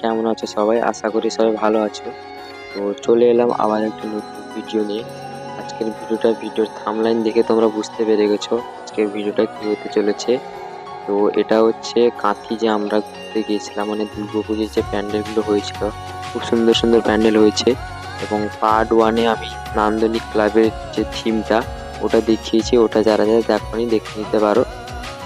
কেমন আছো সবাই? আশা করি সবাই ভালো আছো। তো চলে এলাম আবার একটা নতুন ভিডিও নিয়ে। আজকের ভিডিওটা ভিডিওর থামলাইন দেখে তোমরা বুঝতে পেরে গেছো আজকের ভিডিওটা কী হতে চলেছে। তো এটা হচ্ছে কাঁথি যে আমরা ঘুরতে গিয়েছিলাম মানে দুর্গা পুজোর যে প্যান্ডেলগুলো হয়েছিল, খুব সুন্দর সুন্দর প্যান্ডেল হয়েছে। এবং পার্ট ওয়ানে আমি নান্দনিক ক্লাবের যে থিমটা ওটা দেখিয়েছি। ওটা যারা যারা দেখনি, দেখে নিতে পারো।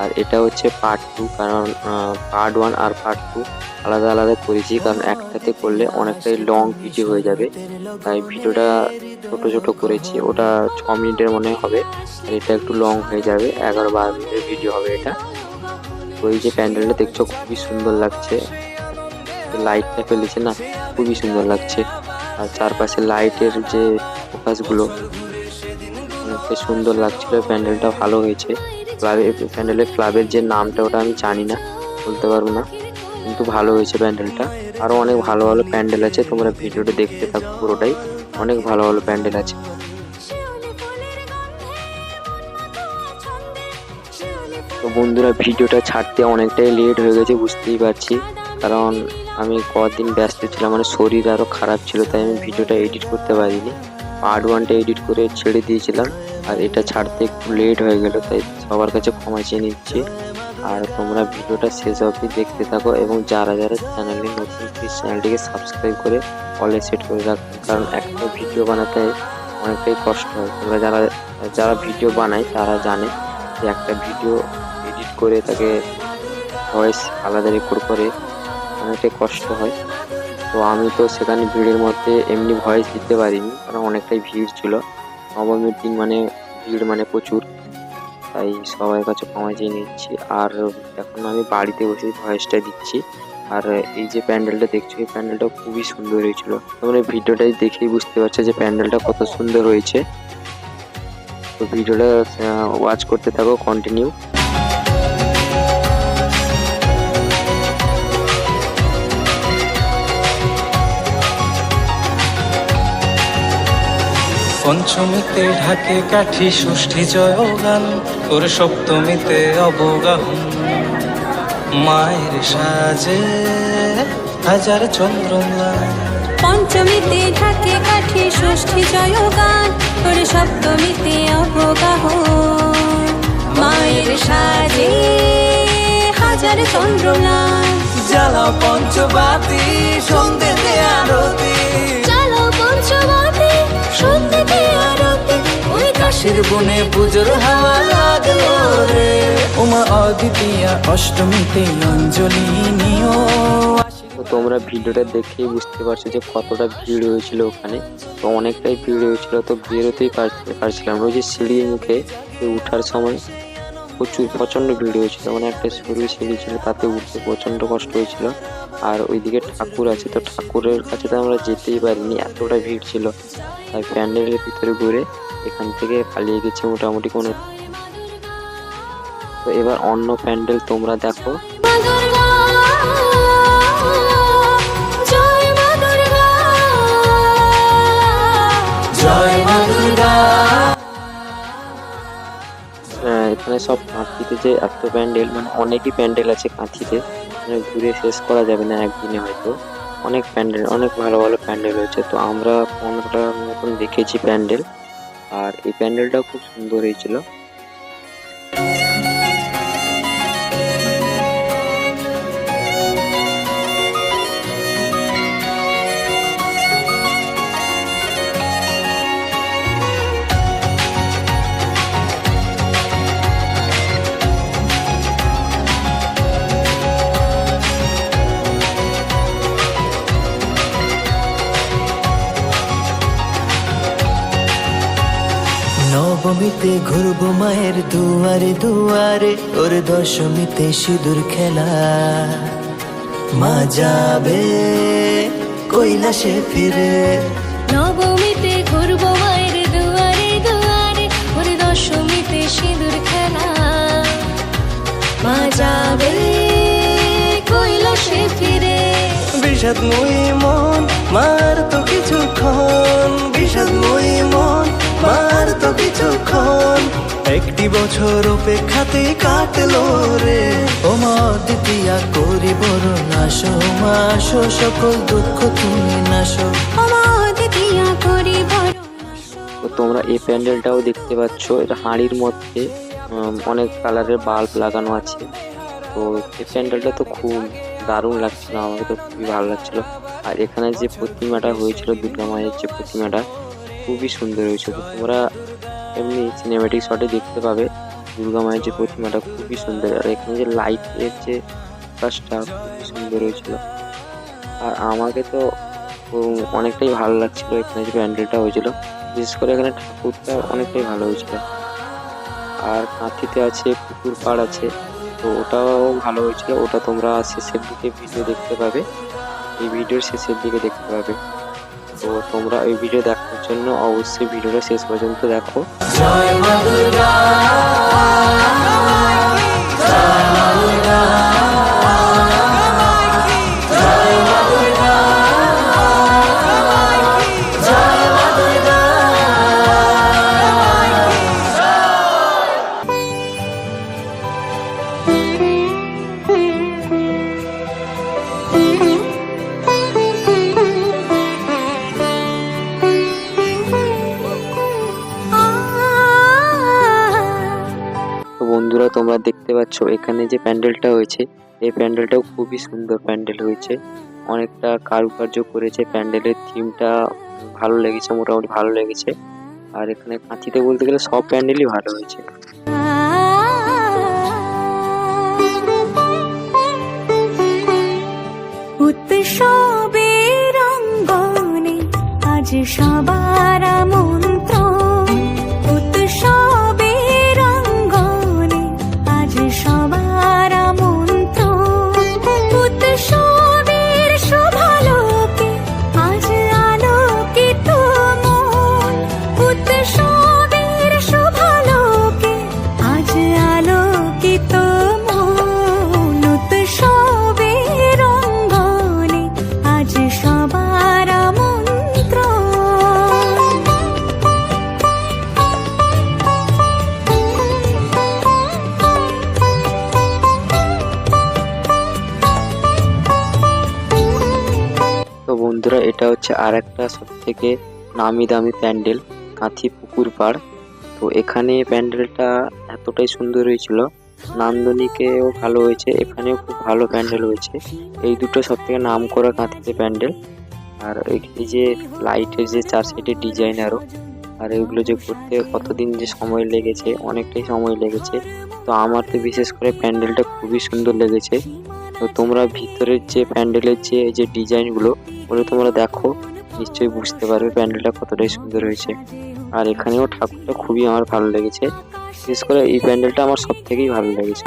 আর এটা হচ্ছে পার্ট টু কারণ পার্ট ওয়ান আর পার্ট টু আলাদা আলাদা করেছি, কারণ একটাতে করলে অনেকটাই লং ভিডিও হয়ে যাবে। তাই ভিডিওটা ছোট ছোট করেছি, ওটা ছ মিনিটের মনে হবে, আর এটা একটু লং হয়ে যাবে, এগারো বারো মিনিটের ভিডিও হবে এটা। ওই যে প্যান্ডেলটা দেখছ, খুবই সুন্দর লাগছে। লাইটটা ফেলেছে না, খুবই সুন্দর লাগছে। আর চারপাশে লাইটের যে ফোকাসগুলো অনেকটা সুন্দর লাগছিল, প্যান্ডেলটা ভালো হয়েছে। ক্লাবের প্যান্ডেলের ক্লাবের যে নামটা ওটা আমি জানি না, বলতে পারব না। কিন্তু ভালো হয়েছে প্যান্ডেলটা। আরও অনেক ভালো ভালো প্যান্ডেল আছে, তোমরা ভিডিওটা দেখতে থাকো পুরোটাই। অনেক ভালো ভালো প্যান্ডেল আছে। তো বন্ধুরা, ভিডিওটা ছাড়তে অনেকটাই লেট হয়ে গেছে, বুঝতেই পারছি। কারণ আমি কদিন ব্যস্ত ছিলাম মানে শরীর আরও খারাপ ছিল, তাই আমি ভিডিওটা এডিট করতে পারিনি। পার্ট ওয়ানটা এডিট করে ছেড়ে দিয়েছিলাম। আর এটা ছাড়তে একটু লেট হয়ে গেল, তাই সবার কাছে ক্ষমা চেয়ে নিচ্ছি। আর তোমরা ভিডিওটা শেষ অবধি দেখতে থাকো এবং যারা যারা চ্যানেলে নতুন প্লিজ চ্যানেলটিকে সাবস্ক্রাইব করে অলে সেট করে রাখুন কারণ একটা ভিডিও বানাতে অনেকটাই কষ্ট হয়। তোমরা যারা যারা ভিডিও বানায়, তারা জানে যে একটা ভিডিও এডিট করে তাকে ভয়েস আলাদা রেকর্ড করে অনেকটাই কষ্ট হয়। তো আমি তো সেখানে ভিড়ের মধ্যে এমনি ভয়েস দিতে পারিনি, কারণ অনেকটাই ভিড় ছিল। নবমীর দিন মানে ভিড় মানে প্রচুর। তাই সবার কাছে ক্ষমা চেয়ে নিচ্ছি। আর এখন আমি বাড়িতে বসে ভয়েসটা দিচ্ছি। আর এই যে প্যান্ডেলটা দেখছ, এই প্যান্ডেলটা খুবই সুন্দর হয়েছিল। তোমরা ভিডিওটাই দেখেই বুঝতে পারছ যে প্যান্ডেলটা কত সুন্দর হয়েছে। তো ভিডিওটা ওয়াচ করতে থাকো কন্টিনিউ পঞ্চমীতে ঢাকে কাঠি ষষ্ঠী জয় গান তোর সপ্তমীতে অবগাহন। মায়ের সাজে হাজার চন্দ্রমা পঞ্চমীতে ঢাকে কাঠি ষষ্ঠী জয়গান তোর সপ্তমীতে অবগাহ মায়ের সাজে হাজার চন্দ্রলাল জ্বালা পঞ্চবাতি সন্ধ্যেতে আরতি। চলো পঞ্চমতে সন্ধ্যেতে আরতি ওই কাশির বনে পুজোর হাওয়া লাগল রে। উমা অদ্বিতীয়া অষ্টমীতে অঞ্জলি নিও। তো তোমরা ভিডিওটা দেখেই বুঝতে পারছ যে কতটা ভিড় হয়েছিল ওখানে। তো অনেকটাই ভিড় হয়েছিল তো বেরোতেই পারছিলাম। ওই যে সিঁড়ির মুখে উঠার সময় প্রচুর প্রচণ্ড ভিড় হয়েছিল। মানে একটা সরু সিঁড়ি ছিল তাতে উঠতে প্রচণ্ড কষ্ট হয়েছিল। আর ওইদিকে ঠাকুর আছে তো ঠাকুরের কাছে তো আমরা যেতেই পারিনি এতটা ভিড় ছিল। তাই প্যান্ডেলের ভিতরে ঘুরে এখান থেকে পালিয়ে গেছে মোটামুটি কোনো তো এবার অন্য প্যান্ডেল তোমরা দেখো। জয় মা দুর্গা জয় মা দুর্গা আহ, এখানে সব কাঁথিতে যে এত প্যান্ডেল মানে অনেকই প্যান্ডেল আছে কাঁথিতে। মানে ঘুরে শেষ করা যাবে না একদিনে হয়তো। অনেক প্যান্ডেল, অনেক ভালো ভালো প্যান্ডেল হয়েছে। তো আমরা পনেরোটার মতন দেখেছি প্যান্ডেল। আর এই প্যান্ডেলটাও খুব সুন্দর হয়েছিল। নবমীতে ঘুরবো মায়ের দুয়ারে দুয়ারে ওর দশমীতে সিঁদুর খেলা। মা যাবে কৈলাসে ফিরে। নবমীতে ঘুরবো মায়ের দুয়ারে দুয়ারে ওর দশমীতে সিঁদুর খেলা। মা যাবে কৈলাসে ফিরে। বিষাদময়ী মন মার তো কিছুক্ষণ কিছুক্ষণ একটি বছর অপেক্ষাতে কাটলো রে ও মা দ্বিতীয়া করি বড় নাশো মাসো সকল দুঃখ তুমি নাশো। দিয়া তোমরা এই প্যান্ডেলটাও দেখতে পাচ্ছ এটা হাঁড়ির মধ্যে উম, অনেক কালারের বাল্ব লাগানো আছে। তো এই প্যান্ডেলটা তো খুব দারুণ লাগছিল আমাকে তো খুবই ভালো লাগছিল। আর এখানে যে প্রতিমাটা হয়েছিল দুর্গা মায়ের যে প্রতিমাটা খুবই সুন্দর হয়েছিল। তোমরা এমনি সিনেমেটিক শটে দেখতে পাবে। দুর্গা মায়ের যে প্রতিমাটা খুবই সুন্দর। আর এখানে যে লাইটের যে কাজটা খুবই সুন্দর হয়েছিল। আর আমাকে তো অনেকটাই ভালো লাগছিল এখানে যে প্যান্ডেলটা হয়েছিল। বিশেষ করে এখানে ঠাকুরটা অনেকটাই ভালো হয়েছিল। আর কাঁথিতে আছে, পুকুর পাড় আছে। তো ওটাও ভালো হয়েছিল। ওটা তোমরা শেষের দিকে ভিডিও দেখতে পাবে। এই ভিডিওর শেষের দিকে দেখতে পাবে। তো তোমরা এই ভিডিও দেখার জন্য অবশ্যই ভিডিওটা শেষ পর্যন্ত দেখো। জয় মা দুর্গা। পাচ্ছ? এখানে যে প্যান্ডেলটা হয়েছে, এই প্যান্ডেলটাও খুবই সুন্দর প্যান্ডেল হয়েছে। অনেকটা কারুকার্য করেছে প্যান্ডেলের থিমটা। ভালো লেগেছে, মোটামুটি ভালো লেগেছে। আর এখানে কাঁথিতে বলতে গেলে সব প্যান্ডেলই ভালো হয়েছে। উৎসবের অঙ্গনে আজ সবার মন্ত্র হচ্ছে আর একটা সব থেকে নামি দামি প্যান্ডেল, কাঁথি পুকুর পাড়। তো এখানে প্যান্ডেলটা এতটাই সুন্দর হয়েছিল, নান্দনিকেও ভালো হয়েছে, এখানেও খুব ভালো প্যান্ডেল হয়েছে। এই দুটো সব থেকে নাম করা কাঁথিতে প্যান্ডেল। আর এই- যে লাইটের যে চার সাইডে ডিজাইন আরও আর এগুলো যে করতে কতদিন যে সময় লেগেছে, অনেকটাই সময় লেগেছে। তো আমার তো বিশেষ করে প্যান্ডেলটা খুবই সুন্দর লেগেছে। তো তোমরা ভিতরের যে প্যান্ডেলের যে যে ডিজাইনগুলো ওগুলো তোমরা দেখো, নিশ্চয়ই বুঝতে পারবে প্যান্ডেলটা কতটাই সুন্দর হয়েছে। আর এখানেও ঠাকুরটা খুবই আমার ভালো লেগেছে। বিশেষ করে এই প্যান্ডেলটা আমার সব থেকেই ভালো লেগেছে।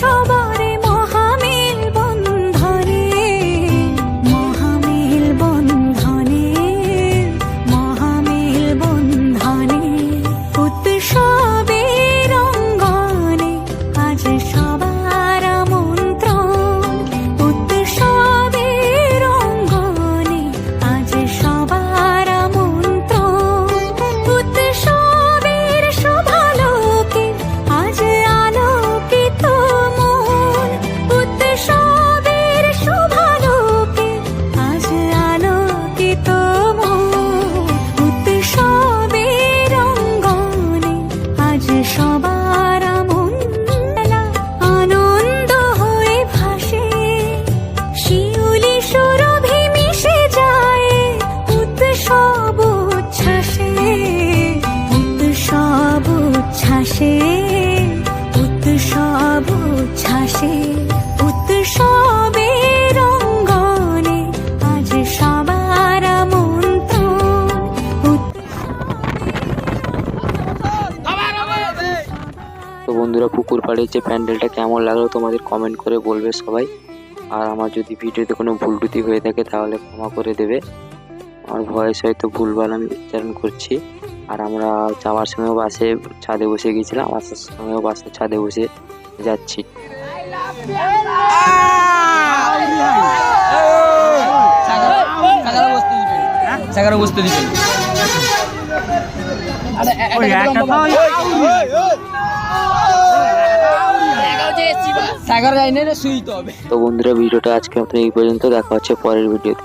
সবাই পাড়ের যে প্যান্ডেলটা কেমন লাগল তোমাদের কমেন্ট করে বলবে সবাই আর আমার যদি ভিডিওতে কোনো ভুল টুটি হয়ে থাকে তাহলে ক্ষমা করে দেবে আমার ভয়েস হয়তো ভুলভাল আমি উচ্চারণ করছি আর আমরা যাওয়ার সময়ও বাসে ছাদে বসে গেছিলাম আসার সময়ও বাসে ছাদে বসে যাচ্ছি বসতে দিবেন সাগর যাই না শুইতে হবে তো বন্ধুরা ভিডিওটা আজকে আপনার এই পর্যন্ত। দেখা হচ্ছে পরের ভিডিওতে।